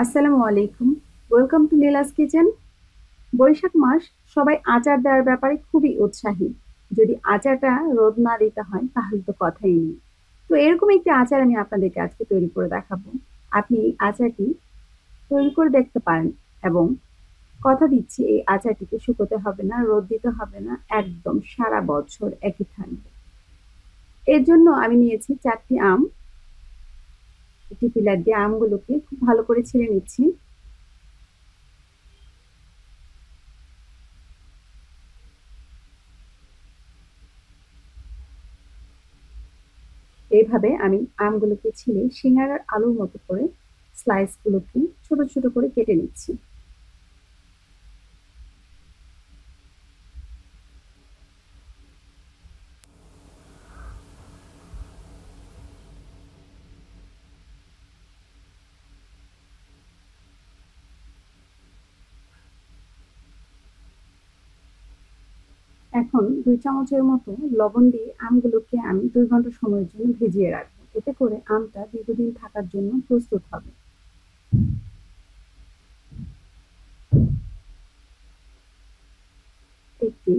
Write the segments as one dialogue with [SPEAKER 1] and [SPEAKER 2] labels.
[SPEAKER 1] আসসালামু আলাইকুম। Welcome to Leela's kitchen Baishakh মাস সবাই আচার দেওয়ার ব্যাপারে খুবই উৎসাহী। যদি আচারটা রোদ না দিতে হয়, তাহলে তো কথাই নেই। তো এরকম একটি আচার আমি আপনাদেরকে আজকে তৈরি করে দেখাবো। আপনি এই আচারটি তৈরি করে দেখতে পারেন এবং কথা দিচ্ছি, এই আচারটিকে শুকোতে হবে না, রোদ দিতে হবে না, একদম সারা বছর একই থাকবে। এর জন্য আমি নিয়েছি চারটি আম। একটি পিলার দিয়ে আমগুলোকে খুব ভালো করে ছেড়ে নিচ্ছি। এইভাবে আমি আমগুলোকে ছিলে সিঙ্গারার আলুর মতো করে স্লাইসগুলোকে ছোট ছোট করে কেটে নিচ্ছি। এখন দুই চামচের মতো লবণ দিয়ে আমগুলোকে আমি দুই ঘণ্টা সময়ের জন্য ভিজিয়ে রাখব। এতে করে আমটা দীর্ঘদিন থাকার জন্য প্রস্তুত হবে। একটি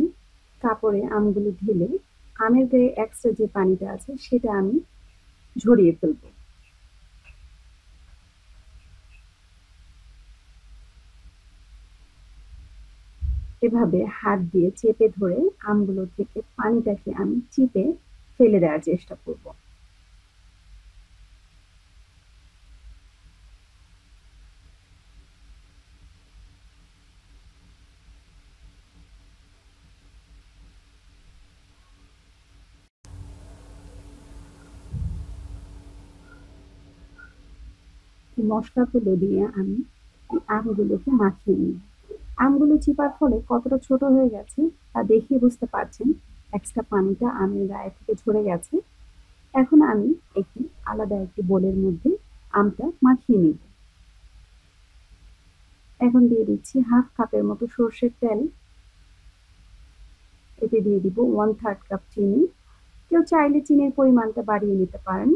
[SPEAKER 1] কাপড়ে আমগুলো ঢেলে আমের গায়ে এক্সট্রা যে পানিটা আছে সেটা আমি ঝরিয়ে ফেলব। এভাবে হাত দিয়ে চেপে ধরে আমগুলো থেকে পানিটাকে আমি চিপে ফেলে দেওয়ার চেষ্টা করব। মশলাগুলো দিয়ে আমি আমগুলোকে মাখিয়ে নিই আমগুলো চিপার ফলে কতটা ছোট হয়ে গেছে তা দেখিয়ে বুঝতে পারছেন। এক্সট্রা পানিটা আমের গায়ে থেকে ঝরে গেছে। এখন আমি একটি আলাদা একটি বোলের মধ্যে আমটা মাখিয়ে নিব। এখন দিয়ে দিচ্ছি হাফ কাপের মতো সর্ষের তেল। এতে দিয়ে দিব ওয়ান থার্ড কাপ চিনি। কেউ চাইলে চিনির পরিমাণটা বাড়িয়ে নিতে পারেন।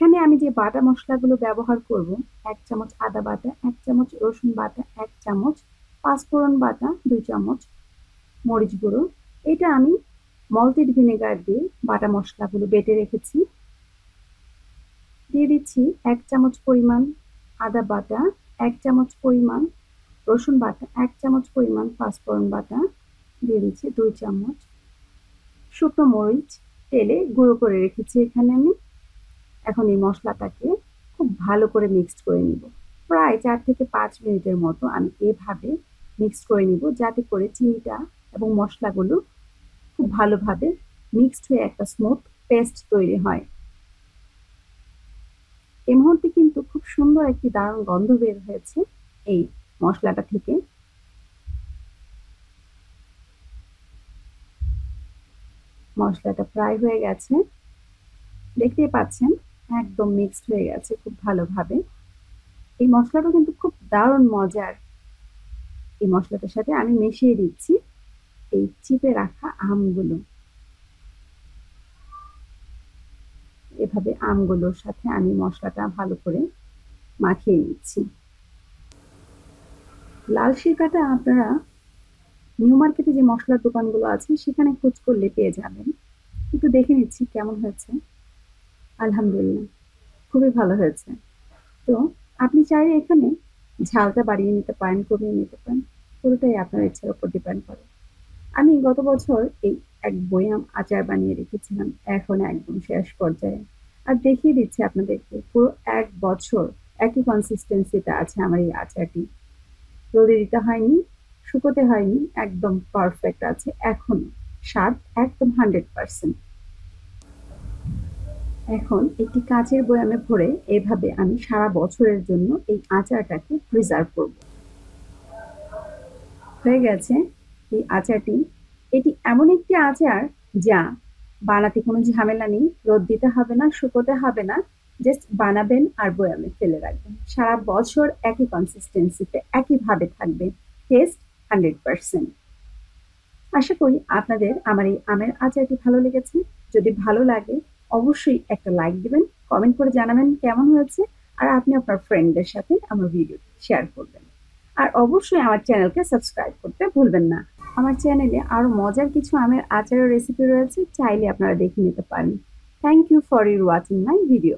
[SPEAKER 1] এখানে আমি যে বাটা মশলাগুলো ব্যবহার করব, এক চামচ আদা বাটা, এক চামচ রসুন বাটা, এক চামচ পাঁচফোড়ন বাটা, দুই চামচ মরিচ গুঁড়ো। এটা আমি মলটেড ভিনেগার দিয়ে বাটা মশলাগুলো বেটে রেখেছি। দিয়ে দিচ্ছি এক চামচ পরিমাণ আদা বাটা, এক চামচ পরিমাণ রসুন বাটা, এক চামচ পরিমাণ পাঁচফোড়ন বাটা। দিয়ে দিচ্ছি দুই চামচ শুকনো মরিচ তেলে গুঁড়ো করে রেখেছি এখানে আমি। এখন এই মশলাটাকে খুব ভালো করে মিক্সড করে নিব। প্রায় চার থেকে পাঁচ মিনিটের মতো আমি এভাবে মিক্সড করে নিব যাতে করে চিনিটা এবং মশলাগুলো খুব ভালোভাবে মিক্সড হয়ে একটা স্মুথ পেস্ট তৈরি হয়। এই মুহূর্তে কিন্তু খুব সুন্দর একটি দারুণ গন্ধ বের হয়েছে এই মশলাটা থেকে। মশলাটা প্রায় হয়ে গেছে। দেখতেই পাচ্ছেন একদম মিক্সড হয়ে গেছে খুব ভালোভাবে। এই মশলাটা কিন্তু খুব দারুণ মজার। এই মশলাটার সাথে আমি মিশিয়ে দিচ্ছি এই চিপে রাখা আমগুলো। এভাবে আমগুলোর সাথে আমি মশলাটা ভালো করে মাখিয়ে নিচ্ছি। লাল শিরকাটা আপনারা নিউ মার্কেটে যে মশলার দোকানগুলো আছে, সেখানে খোঁজ করলে পেয়ে যাবেন। একটু দেখে নিচ্ছি কেমন হয়েছে। আলহামদুলিল্লাহ। খুবই ভালো হয়েছে। তো আপনি চাইলে এখানে ঝালটা বাড়িয়ে নিতে পারেন, কমিয়ে নিতে পারেন। পুরোটাই আপনার ইচ্ছার উপর ডিপেন্ড করে। আমি গত বছর এই এক বয়াম আচার বানিয়ে রেখেছিলাম, এখন একদম শেষ পর্যায়ে। আর দেখিয়ে দিচ্ছি আপনাদেরকে, পুরো এক বছর একই কনসিস্টেন্সিতে আছে আমার এই আচারটি। রোদে দিতে হয়নি, শুকোতে হয়নি, একদম পারফেক্ট আছে এখন স্বাদ একদম হান্ড্রেড পার্সেন্ট এখন একটি কাচের বয়ামে ভরে এভাবে আমি সারা বছরের জন্য এই আচারটাকে প্রিজার্ভ করব। হয়ে গেছে এই আচারটি। এটি এমন একটি আচার যা বানাতে কোনো ঝামেলা নেই, রোদ দিতে হবে না, শুকোতে হবে না জাস্ট বানাবেন আর বয়ামে ফেলে রাখবেন। সারা বছর একই কনসিস্টেন্সিতে একইভাবে থাকবে টেস্ট হান্ড্রেড পারসেন্ট আশা করি আপনাদের আমার এই আমের আচারটি ভালো লেগেছে। যদি ভালো লাগে অবশ্যই একটা লাইক দেবেন কমেন্ট করে জানাবেন কেমন হয়েছে, আর আপনি আপনার ফ্রেন্ডদের সাথে আমার ভিডিও শেয়ার করবেন। আর অবশ্যই আমার চ্যানেলকে সাবস্ক্রাইব করতে ভুলবেন না। আমার চ্যানেলে আরও মজার কিছু আমের আচারের রেসিপি রয়েছে, চাইলে আপনারা দেখে নিতে পারেন। Thank you for your watching my video